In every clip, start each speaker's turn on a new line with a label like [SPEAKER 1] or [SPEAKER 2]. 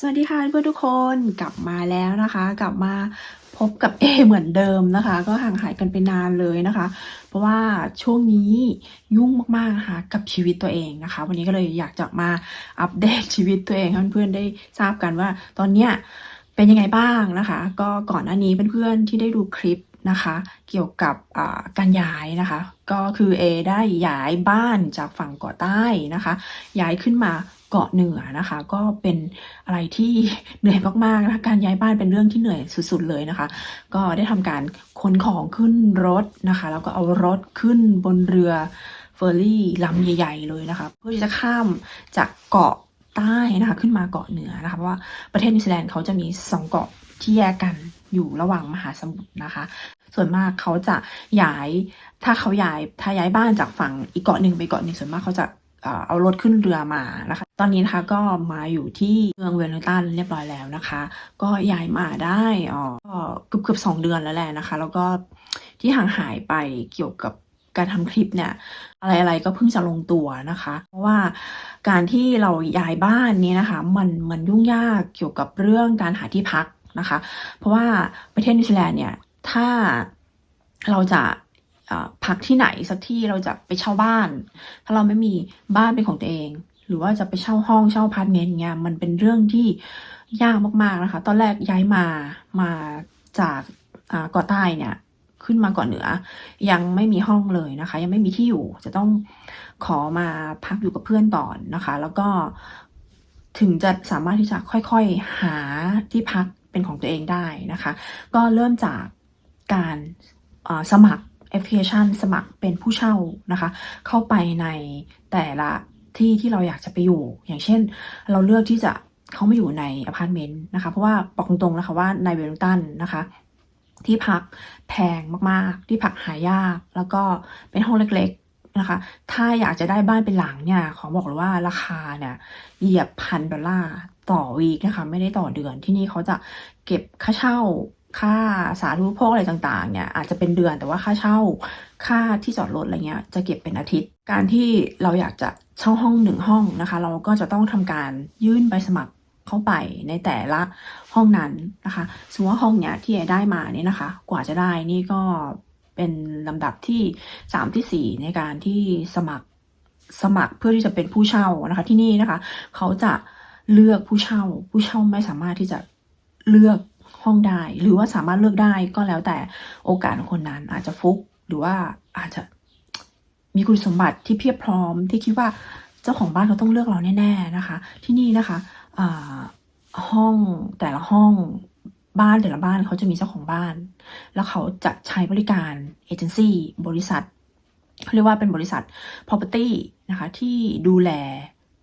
[SPEAKER 1] สวัสดีค่ะเพื่อนทุกคนกลับมาแล้วนะคะ กลับมาพบกับเอเหมือนเดิมนะคะ ก็ห่างหายกันไปนานเลยนะคะ เพราะว่าช่วงนี้ยุ่งมากๆนะคะกับชีวิตตัวเองนะคะ วันนี้ก็เลยอยากจะมาอัปเดตชีวิตตัวเองให้เพื่อนๆได้ทราบกันว่าตอนเนี้ยเป็นยังไงบ้างนะคะ ก็ก่อนหน้านี้เพื่อนๆที่ได้ดูคลิปนะคะ เกี่ยวกับการย้ายนะคะ ก็คือเอได้ย้ายบ้านจากฝั่งเกาะใต้นะคะ ย้ายขึ้นมา เกาะเหนือนะคะ ก็เป็นอะไรที่เหนื่อยมากๆนะคะการย้ายบ้านเป็นเรื่องที่เหนื่อยสุดๆเลยนะคะ ก็ได้ทำการขนของขึ้นรถนะคะ แล้วก็เอารถขึ้นบนเรือเฟอร์รี่ลำใหญ่ ๆ เลยนะคะ เพื่อที่จะข้ามจากเกาะใต้นะคะ ขึ้นมาเกาะเหนือนะคะเพราะว่าประเทศนิวซีแลนด์เขาจะมีสองเกาะที่แยกกันอยู่ระหว่างมหาสมุทรนะคะ ส่วนมากเขาจะย้ายถ้าเขาย้ายถ้าย้ายบ้านจากฝั่งอีกเกาะหนึ่งไปเกาะหนึ่งส่วนมากเขาจะ เอารถขึ้นเรือมานะคะ ตอนนี้นะคะก็มาอยู่ที่เมืองเวลลิงตันเรียบร้อยแล้วนะคะ ก็ย้ายมาได้อ๋อก็เกือบเกือบสองเดือนแล้วแหละนะคะ แล้วก็ที่ห่างหายไปเกี่ยวกับการทำคลิปเนี่ยอะไรๆก็เพิ่งจะลงตัวนะคะ เพราะว่าการที่เราย้ายบ้านนี้นะคะ มันมันยุ่งยากเกี่ยวกับเรื่องการหาที่พักนะคะ เพราะว่าประเทศนิวซีแลนด์เนี่ยถ้าเราจะ พักที่ไหนสักที่เราจะไปเช่าบ้าน ถ้าเราไม่มีบ้านเป็นของตัวเอง หรือว่าจะไปเช่าห้องเช่าพาร์ตเมนต์เงี้ยมันเป็นเรื่องที่ยากมากๆนะคะ ตอนแรกย้ายมามาจากเกาะใต้เนี่ยขึ้นมาเกาะเหนือ ยังไม่มีห้องเลยนะคะ ยังไม่มีที่อยู่จะต้องขอมาพักอยู่กับเพื่อนก่อนนะคะ แล้วก็ถึงจะสามารถที่จะค่อยๆหาที่พักเป็นของตัวเองได้นะคะ ก็เริ่มจากการสมัคร แอปพลิเคชันสมัครเป็นผู้เช่านะคะ เข้าไปในแต่ละที่ที่เราอยากจะไปอยู่ อย่างเช่น เราเลือกที่จะเขามาอยู่ในอพาร์ตเมนต์นะคะ เพราะว่าบอกตรงๆนะคะว่าในเวลลิงตันนะคะ ที่พักแพงมากๆ ที่พักหายาก แล้วก็เป็นห้องเล็กๆนะคะ ถ้าอยากจะได้บ้านเป็นหลังเนี่ย ขอบอกเลยว่าราคาเนี่ยเหยียบพันดอลลาร์ต่อวีคนะคะ ไม่ได้ต่อเดือนที่นี่เขาจะเก็บค่าเช่า ค่าสาธารณูปโภคอะไรต่างๆเนี่ยอาจจะเป็นเดือนแต่ว่าค่าเช่าค่าที่จอดรถอะไรเงี้ยจะเก็บเป็นอาทิตย์ การที่เราอยากจะเช่าห้องหนึ่งห้องนะคะ เราก็จะต้องทำการยื่นใบสมัครเข้าไปในแต่ละห้องนั้นนะคะสมมติว่าห้องเนี้ยที่เอได้มาเนี่ยนะคะ กว่าจะได้นี่ก็เป็นลำดับที่สามที่สี่ในการที่สมัครสมัครเพื่อที่จะเป็นผู้เช่านะคะที่นี่นะคะ เขาจะเลือกผู้เช่าผู้เช่าไม่สามารถที่จะเลือก ห้องได้ หรือว่าสามารถเลือกได้ก็แล้วแต่โอกาสของคนนั้น อาจจะฟุกหรือว่าอาจจะมีคุณสมบัติที่เพียบพร้อมที่คิดว่าเจ้าของบ้านเขาต้องเลือกเราแน่ๆนะคะ ที่นี่นะคะห้องแต่ละห้องบ้านแต่ละบ้านเขาจะมีเจ้าของบ้าน แล้วเขาจะใช้บริการเอเจนซี่บริษัทเขาเรียกว่าเป็นบริษัท property นะคะที่ดูแล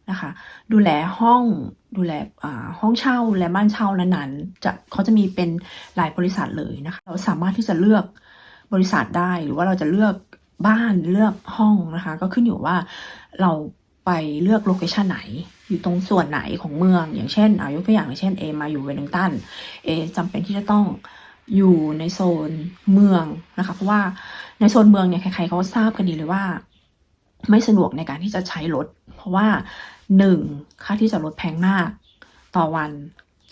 [SPEAKER 1] นะคะ ดูแลห้องดูแลห้องเช่าและบ้านเช่านั้นๆจะเขาจะมีเป็นหลายบริษัทเลยนะคะ เราสามารถที่จะเลือกบริษัทได้หรือว่าเราจะเลือกบ้านเลือกห้องนะคะ ก็ขึ้นอยู่ว่าเราไปเลือกโลเคชันไหน อยู่ตรงส่วนไหนของเมือง อย่างเช่นเอายกตัวอย่างเช่นเอมาอยู่เวลลิงตันเอจำเป็นที่จะต้องอยู่ในโซนเมืองนะคะ เพราะว่าในโซนเมืองเนี่ยใครๆเขาทราบกันดีเลยว่า ไม่สะดวกในการที่จะใช้รถ เพราะว่า หนึ่งค่าที่จอดรถแพงมาก ต่อวัน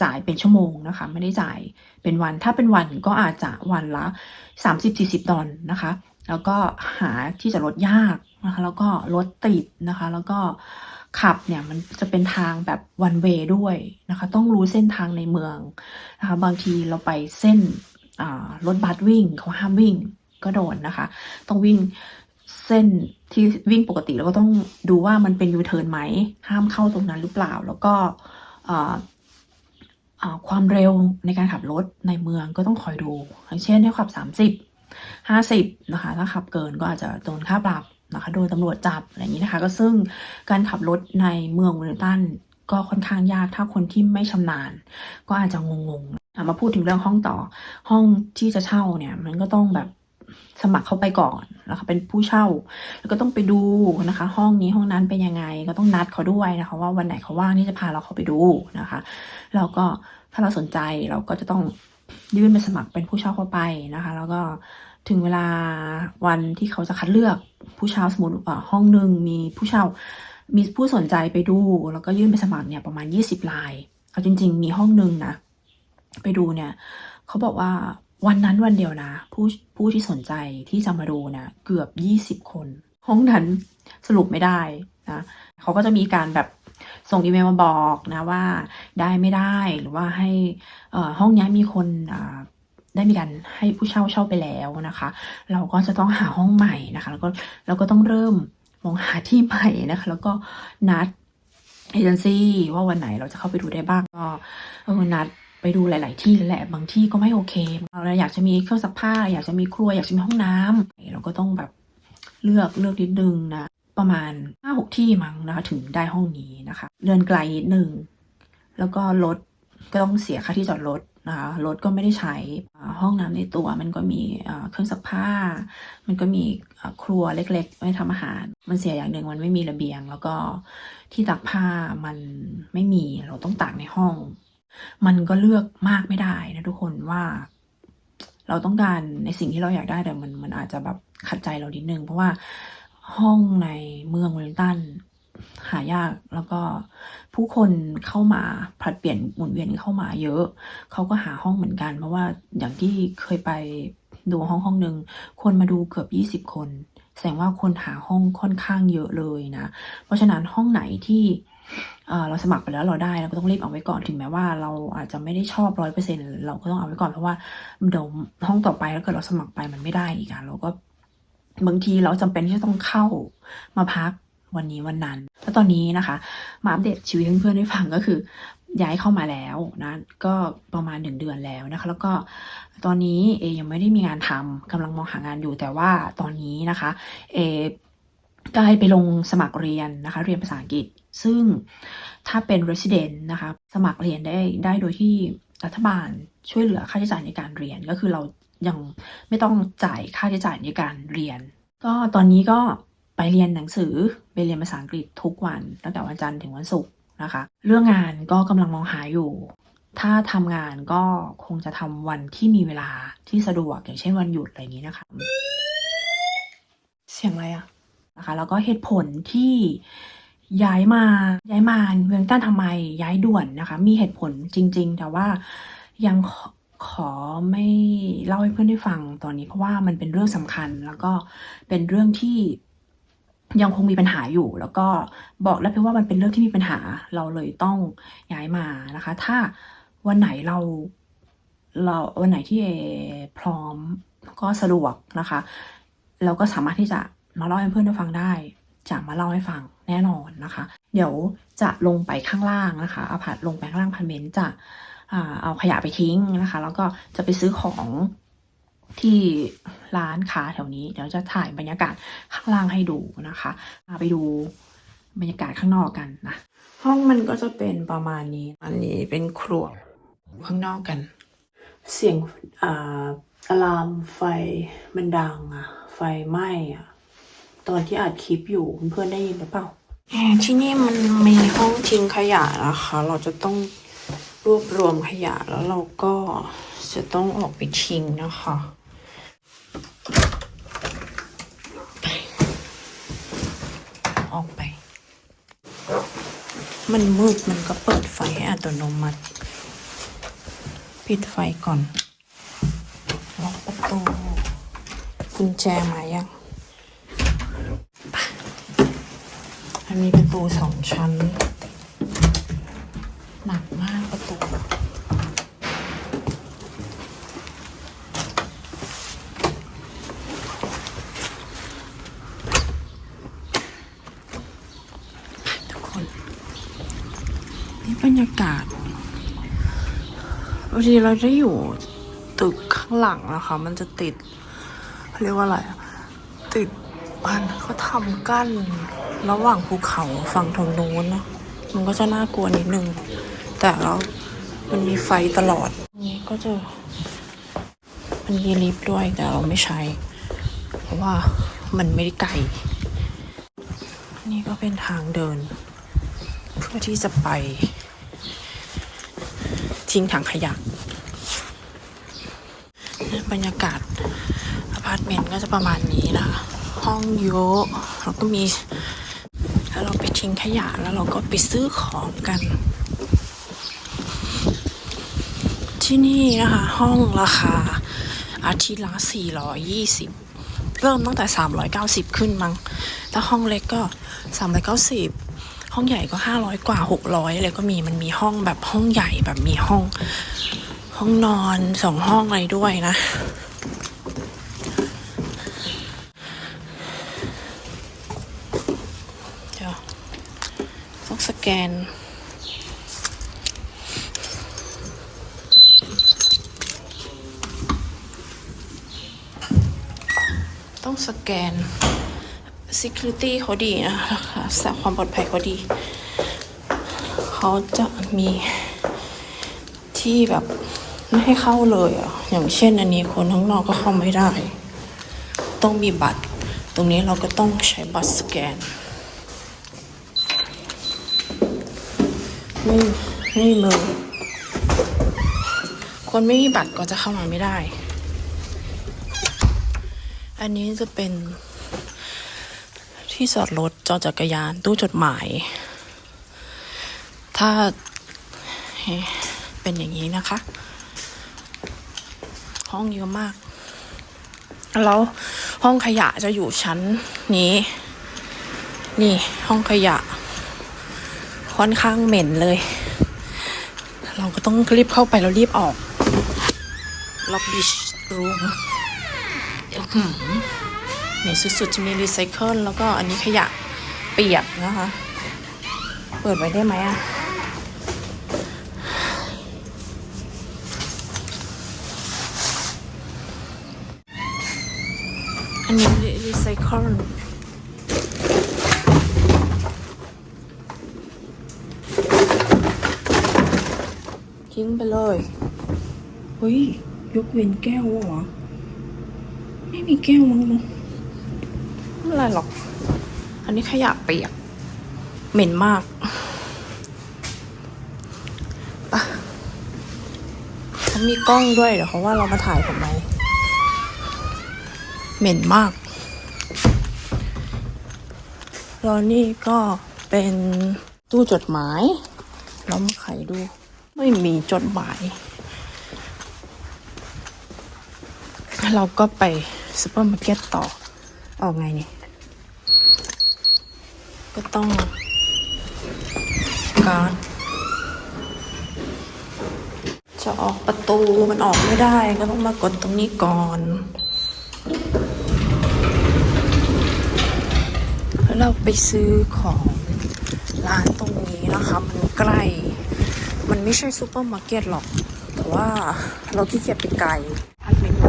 [SPEAKER 1] จ่ายเป็นชั่วโมงนะคะ ไม่ได้จ่ายเป็นวันถ้าเป็นวันก็อาจจะวันละ 30-40 ดอลนะคะ แล้วก็หาที่จอดรถยากนะคะ แล้วก็รถติดนะคะ แล้วก็ขับเนี่ยมันจะเป็นทางแบบวันเวด้วยนะคะ ต้องรู้เส้นทางในเมืองนะคะ บางทีเราไปเส้นรถบัสวิ่งเขาห้ามวิ่งก็โดนนะคะ ต้องวิ่ง เส้นที่วิ่งปกติแล้วก็ต้องดูว่ามันเป็นยูเทิร์นไหม ห้ามเข้าตรงนั้นหรือเปล่า แล้วก็ความเร็วในการขับรถในเมืองก็ต้องคอยดูอย่างเช่นให้ขับ 30 50 นะคะ ถ้าขับเกินก็อาจจะโดนค่าปรับนะคะ โดนตำรวจจับอะไรอย่างนี้นะคะ ก็ซึ่งการขับรถในเมืองเวลลิงตันก็ค่อนข้างยากถ้าคนที่ไม่ชำนาญ ก็อาจจะงงๆมาพูดถึงเรื่องห้องต่อห้องที่จะเช่าเนี่ย มันก็ต้องแบบ สมัครเข้าไปก่อนนะคะเป็นผู้เช่า แล้วก็ต้องไปดูนะคะ ห้องนี้ห้องนั้นเป็นยังไง ก็ต้องนัดเขาด้วยนะคะ ว่าวันไหนเขาว่างที่จะพาเราเข้าไปดูนะคะแล้วก็ถ้าเราสนใจเราก็จะต้องยื่นไปสมัครเป็นผู้เช่าเข้าไปนะคะ แล้วก็ถึงเวลาวันที่เขาจะคัดเลือกผู้เช่าสมมติอ่าห้องหนึ่งมีผู้เช่ามีผู้สนใจไปดู แล้วก็ยื่นไปสมัครเนี่ยประมาณ 20ราย เอาจริง ๆ มีห้องหนึ่งนะ ไปดูเนี่ย เขาบอกว่า วันนั้นวันเดียวนะ ผู้ผู้ที่สนใจที่จะมาดูนะเกือบยี่สิบคน ห้องนั้นสรุปไม่ได้นะเขาก็จะมีการแบบส่งอีเมลมาบอกนะว่าได้ไม่ได้หรือว่าให้อห้องนี้มีคนได้มีการให้ผู้เช่าเช่าไปแล้วนะคะ เราก็จะต้องหาห้องใหม่นะคะ แล้วก็เราก็ต้องเริ่มมองหาที่ใหม่นะคะ แล้วก็นัดเอเจนซี่ว่าวันไหนเราจะเข้าไปดูได้บ้างก็นัด ไปดูหลาย ๆ ที่แหละบางที่ก็ไม่โอเคเราอยากจะมีเครื่องซักผ้า อยากจะมีครัว อยากจะมีห้องน้ำเราก็ต้องแบบเลือกเลือกนิดนึงนะ ประมาณห้าหกที่มั้งนะคะถึงได้ห้องนี้นะคะเดินไกลนิดนึงแล้วก็รถก็ต้องเสียค่าที่จอดรถนะคะรถก็ไม่ได้ใช้ห้องน้ำในตัว มันก็มีเครื่องซักผ้า มันก็มีครัวเล็กๆไว้ทำอาหาร มันเสียอย่างหนึ่งมันไม่มีระเบียง แล้วก็ที่ตากผ้ามันไม่มีเราต้องตากในห้อง มันก็เลือกมากไม่ได้นะทุกคนว่า เราต้องการในสิ่งที่เราอยากได้แต่มันมันอาจจะแบบขัดใจเรานิดนึง เพราะว่าห้องในเมืองเวลลิงตันหายากแล้วก็ผู้คนเข้ามาผลัดเปลี่ยนหมุนเวียนเข้ามาเยอะ เขาก็หาห้องเหมือนกัน เพราะว่าอย่างที่เคยไปดูห้องห้องหนึ่งคนมาดูเกือบยี่สิบคน แสดงว่าคนหาห้องค่อนข้างเยอะเลยนะ เพราะฉะนั้นห้องไหนที่ เราสมัครไปแล้วเราได้เราก็ต้องรีบเอาไว้ก่อนถึงแม้ว่าเราอาจจะไม่ได้ชอบร้อยเปอร์เซ็นเราก็ต้องเอาไว้ก่อนเพราะว่าเดี๋ยวห้องต่อไปถ้าเกิดเราสมัครไปมันไม่ได้อีกอะเราก็บางทีเราจำเป็นที่จะต้องเข้ามาพักวันนี้วันนั้น แล้วตอนนี้นะคะ มาอัปเดตชีวิตเพื่อนๆให้ฟังก็คือ ย้ายเข้ามาแล้วนะ ก็ประมาณหนึ่งเดือนแล้วนะคะ แล้วก็ตอนนี้เอยังไม่ได้มีงานทำกำลังมองหางานอยู่แต่ว่าตอนนี้นะคะ เอได้ไปลงสมัครเรียนนะคะ เรียนภาษาอังกฤษ ซึ่งถ้าเป็น resident นะคะ สมัครเรียนได้ได้โดยที่รัฐบาลช่วยเหลือค่าใช้จ่ายในการเรียนก็คือเรายังไม่ต้องจ่ายค่าใช้จ่ายในการเรียน ก็ตอนนี้ก็ไปเรียนหนังสือไปเรียนภาษาอังกฤษทุกวันตั้งแต่วันจันทร์ถึงวันศุกร์นะคะ เรื่องงานก็กำลังมองหาอยู่ ถ้าทำงานก็คงจะทำวันที่มีเวลาที่สะดวกอย่างเช่นวันหยุดอะไรอย่างนี้นะคะ เสียงอะไรอะนะคะแล้วก็เหตุผลที่ ย้ายมา ย้ายมาเมืองต้านทำไม ย้ายด่วนนะคะ มีเหตุผลจริง ๆ แต่ว่ายังขอขอไม่เล่าให้เพื่อนได้ฟังตอนนี้ เพราะว่ามันเป็นเรื่องสำคัญแล้วก็เป็นเรื่องที่ยังคงมีปัญหาอยู่ แล้วก็บอกแล้วเพียงว่ามันเป็นเรื่องที่มีปัญหาเราเลยต้องย้ายมานะคะ ถ้าวันไหนเราเราวันไหนที่เอพร้อมก็สะดวกนะคะ เราก็สามารถที่จะมาเล่าให้เพื่อนได้ฟังได้ จะมาเล่าให้ฟัง แน่นอนนะคะ เดี๋ยวจะลงไปข้างล่างนะคะเอาผัดลงไปข้างล่างพันเมนจะเอาขยะไปทิ้งนะคะ แล้วก็จะไปซื้อของที่ร้านค้าแถวนี้ เดี๋ยวจะถ่ายบรรยากาศข้างล่างให้ดูนะคะมาไปดูบรรยากาศข้างนอกกันนะห้องมันก็จะเป็นประมาณนี้ อันนี้เป็นครัวข้างนอกกัน เสียงอ่าอะลามไฟมันดังอะไฟไหม้อะ ตอนที่อัดคลิปอยู่เพื่อนๆได้ยินหรือเปล่าที่นี่มันมีห้องทิ้งขยะนะคะ เราจะต้องรวบรวมขยะแล้วเราก็จะต้องออกไปทิ้งนะคะออกไป มันมืดมันก็เปิดไฟให้อัตโนมัติ ปิดไฟก่อน ล็อกประตูกุญแจมายังไป อันนี้ประตูสองชั้น หนักมากประตูทุกคนนี่บรรยากาศบางทีเราได้อยู่ตึกข้างหลังนะคะ มันจะติดเรียกว่าอะไร ติดพันเขาทำกั้น ระหว่างภูเขาฝั่งทางโน้นนะมันก็จะน่ากลัวนิดนึง แต่แล้วมันมีไฟตลอดนี่ก็จะมันมีลิฟต์ด้วยแต่เราไม่ใช้ เพราะว่ามันไม่ได้ไกล นี่ก็เป็นทางเดิน เพื่อที่จะไป ทิ้งถังขยะบรรยากาศอพาร์ตเมนต์ก็จะประมาณนี้นะคะห้องเยอะแล้วก็มี ทิ้งขยะแล้วเราก็ไปซื้อของกัน ที่นี่นะคะ ห้องราคา อาทิตย์ละ 420 เริ่มตั้งแต่ 390 ขึ้นมั้งถ้าห้องเล็กก็ 390 ห้องใหญ่ก็ 500 กว่า 600 อะไรก็มีมันมีห้องแบบห้องใหญ่แบบมีห้อง ห้องนอนสองห้องอะไรด้วยนะ เดี๋ยวต้องส แกน ต้องสแกน Security เขาดีนะคะสความปลอดภัยเขาดี เขาจะมีที่แบบไม่ให้เข้าเลยอะ อย่างเช่นอันนี้คนข้างนอกก็เข้าไม่ได้ ต้องมีบัตร ตรงนี้เราก็ต้องใช้บัตรสแกน ไม่ไม่มีมือคนไม่มีบัตรก็จะเข้ามาไม่ได้ อันนี้จะเป็นที่จอดรถจอดจักรยานตู้จดหมาย ถ้าเป็นอย่างนี้นะคะ ห้องเยอะมาก แล้วห้องขยะจะอยู่ชั้นนี้ นี่ห้องขยะ ค่อนข้างเหม็นเลย เราก็ต้องรีบเข้าไปแล้วรีบออกล็อบบิชรูมเหม็นสุดๆ จะมีรีไซเคิลแล้วก็อันนี้ขยะเปียกนะคะ เปิดไว้ได้ไหมอะอันนี้รีไซเคิล ทิ้งไปเลย เฮ้ย ยกเว้นแก้วเหรอ ไม่มีแก้วมั้งลุงไม่เป็นไรหรอก อันนี้ขยะเปียก เหม็นมากปะเขามีกล้องด้วย เดี๋ยวเขาว่าเรามาถ่ายทำไม เหม็นมาก แล้วนี่ก็เป็นตู้จดหมาย เรามาไขดู ไม่มีจดหมาย เราก็ไปซูเปอร์มาร์เก็ตต่อ ออกไงนี่ ก็ต้องการจะออกประตูมันออกไม่ได้ก็ต้องมากดตรงนี้ก่อน แล้วเราไปซื้อของร้านตรงนี้นะคะ มันใกล้ มันไม่ใช่ซูเปอร์มาร์เก็ตหรอก แต่ว่าเราขี้เกียจไปไกลอันเมนู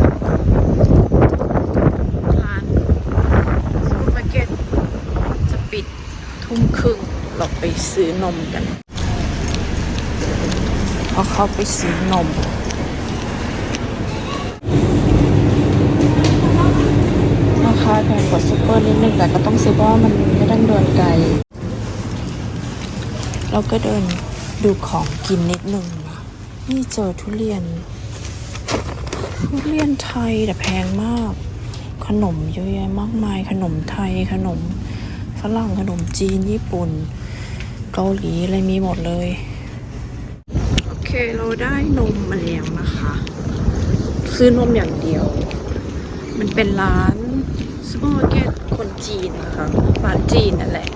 [SPEAKER 1] ร้านซูเปอร์มาร์เก็ตจะปิดทุ่มครึ่งเราไปซื้อนมกันพอเขาไปซื้อนมราคาแพงกว่าซูเปอร์นิดนึงแต่ก็ต้องซื้อเพราะว่ามันไม่ต้องเดินไกล เราก็เดิน ดูของกินนิดนึงนะนี่เจอทุเรียน ทุเรียนไทยแต่แพงมาก ขนมเยอะแยะมากมาย ขนมไทยขนมฝรั่งขนมจีนญี่ปุ่น เกาหลีอะไรมีหมดเลย โอเคเราได้นมมาแล้วนะคะ ซื้อนมอย่างเดียว มันเป็นร้านซูเปอร์มาร์เก็ตคนจีนนะคะร้านจีนนั่นแหละ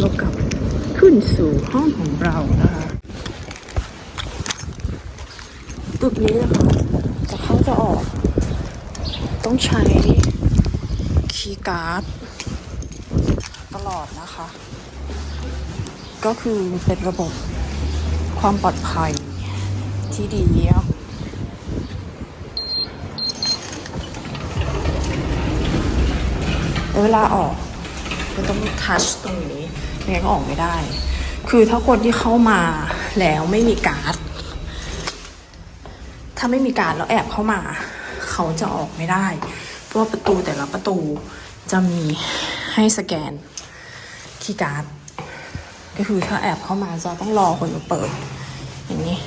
[SPEAKER 1] เรากลับ ขึ้นสู่ห้องของเรานะคะตึกนี้นะคะจะเข้าจะออก ต้องใช้คีย์การ์ดตลอดนะคะ ก็คือเป็นระบบความปลอดภัยที่ดีเนาะเวลาออกก็ต้องทัชตรงนี้ ไม่งั้นก็ออกไม่ได้ คือถ้าคนที่เข้ามาแล้วไม่มีการ์ด ถ้าไม่มีการ์ดแล้วแอบเข้ามา เขาจะออกไม่ได้ เพราะว่าประตูแต่ละประตูจะมีให้สแกนคีย์การ์ด ก็คือถ้าแอบเข้ามาจะต้องรอคนมาเปิด อย่างนี้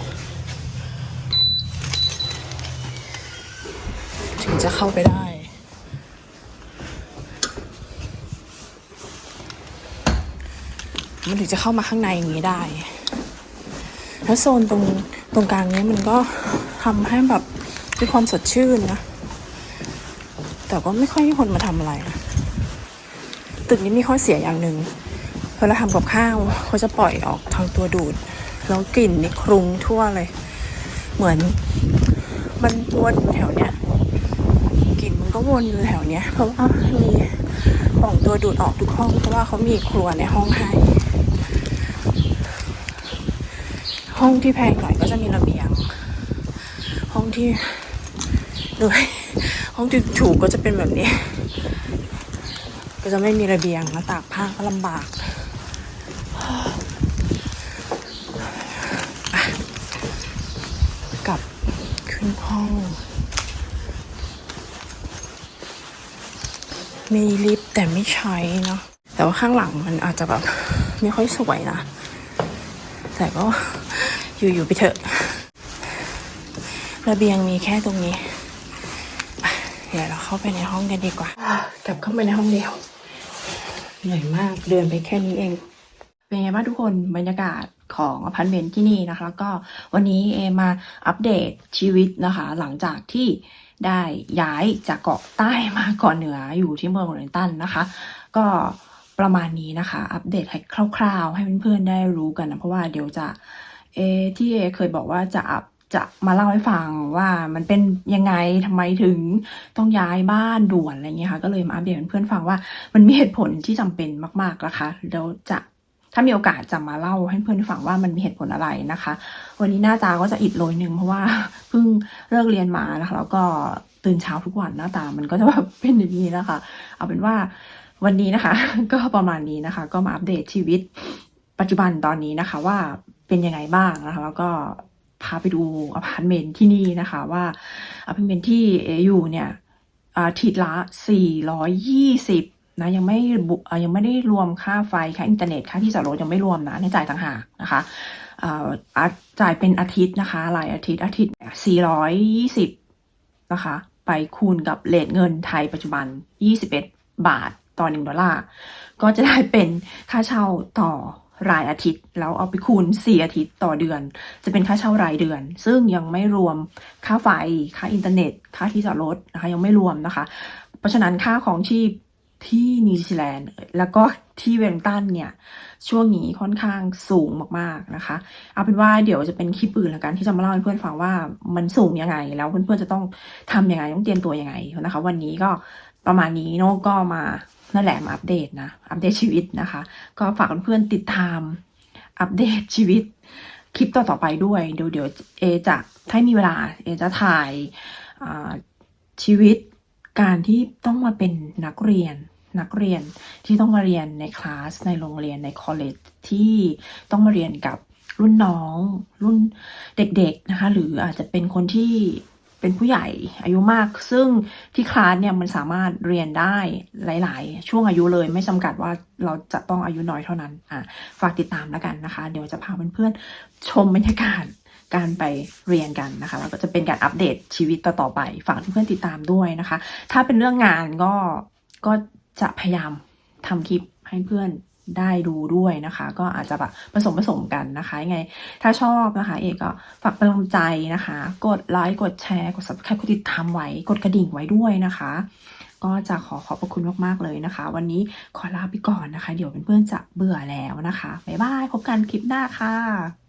[SPEAKER 1] ถึงจะเข้าไปได้ มันถึงจะเข้ามาข้างในอย่างนี้ได้
[SPEAKER 2] แล้วโซนตรงตรงกลางนี้มันก็ทำให้แบบมีความสดชื่นนะ แต่ก็ไม่ค่อยมีคนมาทำอะไรนะตึกนี้มีข้อเสียอย่างหนึ่งเวลาทำกับข้าวเขาจะปล่อยออกทางตัวดูด แล้วกลิ่นนี่คลุ้งทั่วเลย เหมือนมันวนอยู่แถวเนี้ยกลิ่นมันก็วนอยู่แถวเนี้ยเพราะว่ามีปล่องตัวดูดออกทุกห้องเพราะว่าเขามีครัวในห้องให้ ห้องที่แพงหน่อยก็จะมีระเบียง ห้องที่โดยห้องที่ถูกก็จะเป็นแบบนี้ ก็จะไม่มีระเบียงแล้วตากผ้าก็ลำบากอะกลับขึ้นห้อง มีลิฟต์แต่ไม่ใช้เนาะแต่ว่าข้างหลังมันอาจจะแบบไม่ค่อยสวยนะ แต่ก็อยู่ๆไปเถอะ ระเบียงมีแค่ตรงนี้ เดี๋ยวเราเข้าไปในห้องกันดีกว่า กลับเข้าไปในห้องเดียว เหนื่อยมากเดินไปแค่นี้เอง
[SPEAKER 1] เป็นไงบ้างทุกคนบรรยากาศของอพาร์ตเมนต์ที่นี่นะคะ ก็วันนี้เอมาอัปเดตชีวิตนะคะ หลังจากที่ได้ย้ายจากเกาะใต้มาเกาะเหนืออยู่ที่เมืองวอลเลนตันนะคะ ก็ ประมาณนี้นะคะ อัปเดตให้คร่าวๆ ให้เพื่อนๆได้รู้กันนะเพราะว่าเดี๋ยวจะเอที่เอเคยบอกว่าจะอัปจะมาเล่าให้ฟังว่ามันเป็นยังไงทำไมถึงต้องย้ายบ้านด่วนอะไรเงี้ยค่ะก็เลยมาอัปเดตเพื่อนๆฟังว่ามันมีเหตุผลที่จำเป็นมากๆนะคะเดี๋ยวจะถ้ามีโอกาสจะมาเล่าให้เพื่อนฟังว่ามันมีเหตุผลอะไรนะคะ วันนี้หน้าตาก็จะอิดโรยหนึ่งเพราะว่าเพิ่งเลิกเรียนมานะคะแล้วก็ตื่นเช้าทุกวันหน้าตามันก็จะแบบเป็นอย่างนี้นะคะ เอาเป็นว่า วันนี้นะคะ ก็ประมาณนี้นะคะ ก็มาอัปเดตชีวิต ปัจจุบันตอนนี้นะคะ ว่าเป็นยังไงบ้างนะคะ แล้วก็พาไปดูอพาร์ตเมนต์ที่นี่นะคะ ว่าอพาร์ตเมนต์ที่อยู่เนี่ยอาทิตย์ละ 420นะยังไม่บุยังไม่ได้รวมค่าไฟค่าอินเทอร์เน็ตค่าที่จอดรถยังไม่รวมนะในจ่ายต่างหากนะคะอ่าจ่ายเป็นอาทิตย์นะคะรายอาทิตย์อาทิตย์ 420 นะคะ ไปคูณกับเลทเงินไทยปัจจุบัน 21 บาท ต่อ 1 ดอลลาร์ ก็จะได้เป็นค่าเช่าต่อรายอาทิตย์ แล้วเอาไปคูณ 4 อาทิตย์ต่อเดือน จะเป็นค่าเช่ารายเดือน ซึ่งยังไม่รวมค่าไฟ ค่าอินเทอร์เน็ต ค่าที่จอดรถนะคะยังไม่รวมนะคะ เพราะฉะนั้นค่าของชีพที่นิวซีแลนด์แล้วก็ที่เวลลิงตันเนี่ย ช่วงนี้ค่อนข้างสูงมากๆนะคะ เอาเป็นว่าเดี๋ยวจะเป็นคลิปอื่นแล้วกันที่จะมาเล่าให้เพื่อนฟังว่ามันสูงยังไง แล้วเพื่อนๆจะต้องทำยังไงต้องเตรียมตัวยังไงนะคะ วันนี้ก็ประมาณนี้โนก็มา นั่นแหละมาอัปเดตนะ อัปเดตชีวิตนะคะ ก็ฝากเพื่อนติดตาม อัปเดตชีวิต คลิปต่อๆไปด้วย เดี๋ยวเดี๋ยวเอจะถ้ามีเวลา เอจะถ่ายชีวิตการที่ต้องมาเป็นนักเรียนนักเรียนที่ต้องมาเรียนในคลาสในโรงเรียนในคอลเลจที่ต้องมาเรียนกับรุ่นน้องรุ่นเด็กๆนะคะหรืออาจจะเป็นคนที่ เป็นผู้ใหญ่อายุมาก ซึ่งที่คลาสเนี่ยมันสามารถเรียนได้หลาย ๆ ช่วงอายุเลยไม่จำกัดว่าเราจะต้องอายุน้อยเท่านั้นอะฝากติดตามแล้วกันนะคะ เดี๋ยวจะพาเพื่อนๆชมบรรยากาศการไปเรียนกันนะคะแล้วก็จะเป็นการอัปเดตชีวิตต่อๆไปฝากเพื่อนๆติดตามด้วยนะคะ ถ้าเป็นเรื่องงานก็ก็จะพยายามทำคลิปให้เพื่อน ได้ดูด้วยนะคะ ก็อาจจะแบบผสมผสมกันนะคะยังไง ถ้าชอบนะคะ เอกก็ฝากเป็นกำลังใจนะคะ กดไลค์กดแชร์กด subscribe กดติดตามไว้ กดกระดิ่งไว้ด้วยนะคะ ก็จะขอขอบพระคุณมากๆเลยนะคะ วันนี้ขอลาไปก่อนนะคะ เดี๋ยวเพื่อนๆจะเบื่อแล้วนะคะบ๊ายบายพบกันคลิปหน้าค่ะ